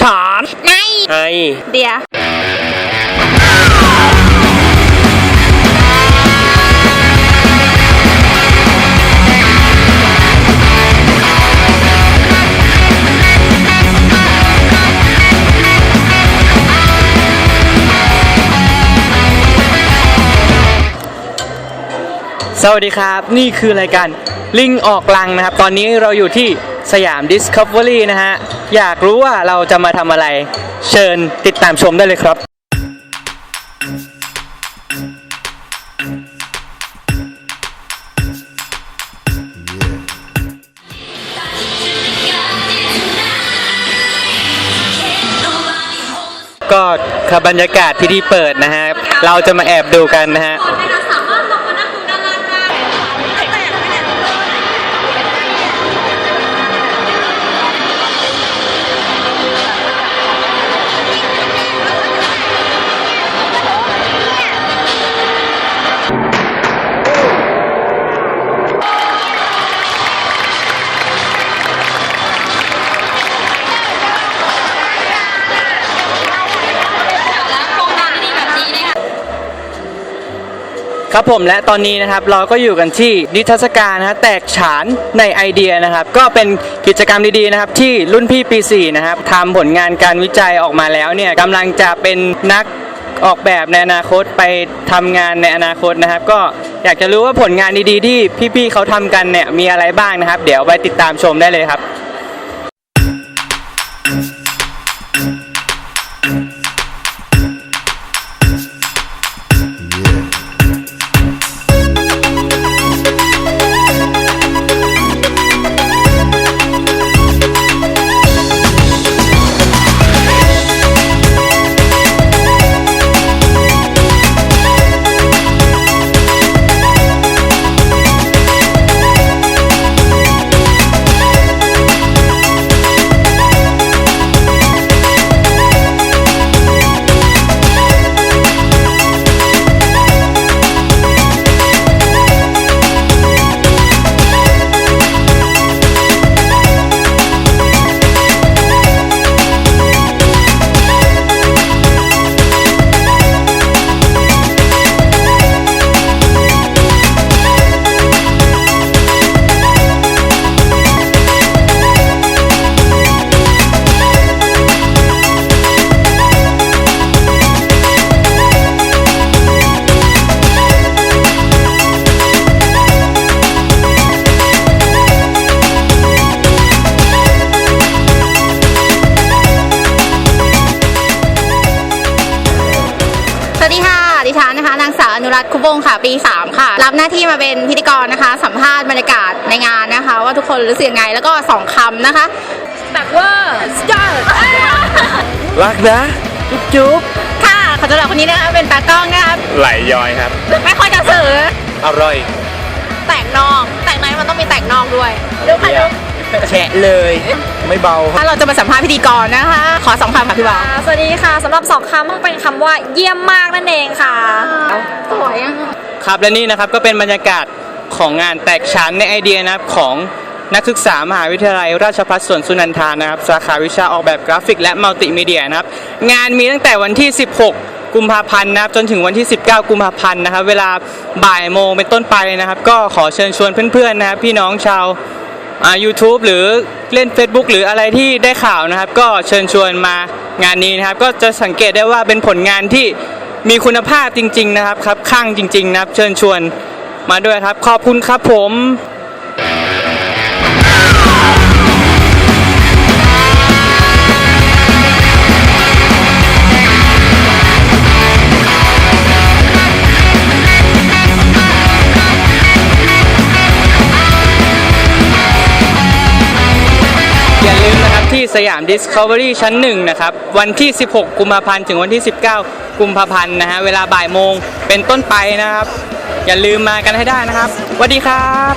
ฉานในไอเดียสวัสดีครับ นี่คือรายการลิงออกลังนะครับ ตอนนี้เราอยู่ที่ สยาม Discovery นะฮะ อยากรู้ว่าเราจะมาทำอะไร เชิญติดตามชมได้เลยครับก็คบบรรยากาศพิธีเปิดนะฮะ เราจะมาแอบดูกันนะฮะ ครับผมและตอนนี้นะครับเราก็อยู่กันที่นิทรรศการนะฮะแตกฉานในไอเดียนะครับก็เป็นกิจกรรมดีๆนะครับที่รุ่นพี่ปี4นะครับทำผลงานการวิจัยออกมาแล้วเนี่ยกำลังจะเป็นนักออกแบบในอนาคตไปทำงานในอนาคตนะครับ ก็อยากจะรู้ว่าผลงานดีๆ ที่พี่ๆเขาทำกันเนี่ยมีอะไรบ้างนะครับ เดี๋ยวไปติดตามชมได้เลยครับ รัตน์คุบงค่ะ ปี 3 ค่ะ รับหน้าที่มาเป็นพิธีกรนะคะ สัมภาษณ์บรรยากาศในงานนะคะ ว่าทุกคนรู้สึกยังไงแล้วก็สองคำนะคะแบบเวอร์สตาร์รักนะจุ๊บจุ๊บค่ะขอต้อนรับคนนี้นะคะเป็นตากล้องนะคะไหลย้อยครับ ไม่ค่อยจะสื่ออร่อย แต่งนอกแต่งในมันต้องมีแต่งนอกด้วยดูค่ะดูแฉะเลยไม่เบาถ้าเราจะมาสัมภาษณ์พิธีกรนะคะ ขอสองคำค่ะพี่บอลค่ะสวัสดีค่ะสำหรับสองคำต้องเป็นคำว่าเยี่ยมมากนั่นเองค่ะ ยอะครับและนี่นะครับก็เป็นบรรยากาศของงานแตกชั้นในไอเดียนะครับของนักศึกษามหาวิทยาลัยราชภัฏสวนสุนันทานะครับ สาขาวิชาออกแบบกราฟิกและมัลติมีเดียนะครับ งานมีตั้งแต่วันที่ 16 กุมภาพันธ์นะครับ จนถึงวันที่ 19 กุมภาพันธ์นะครับ เวลาบ่ายโมงเป็นต้นไปนะครับ ก็ขอเชิญชวนเพื่อนๆนะครับ พี่น้องชาวอ่า YouTube หรือเล่น Facebook หรืออะไรที่ได้ข่าวนะครับ ก็เชิญชวนมางานนี้นะครับ ก็จะสังเกตได้ว่าเป็นผลงานที่ มีคุณภาพจริง ๆ นะครับครับข้างจริง ๆ นะครับ เชิญชวนมาด้วยครับ ขอบคุณครับผมอย่าลืมนะครับที่สยาม Discovery ชั้นหนึ่งนะครับ วันที่ 16 กุมภาพันธ์ ถึงวันที่ 19 กุมภาพันธ์นะฮะเวลาบ่ายโมงเป็นต้นไปนะครับ อย่าลืมมากันให้ได้นะครับสวัสดีครับ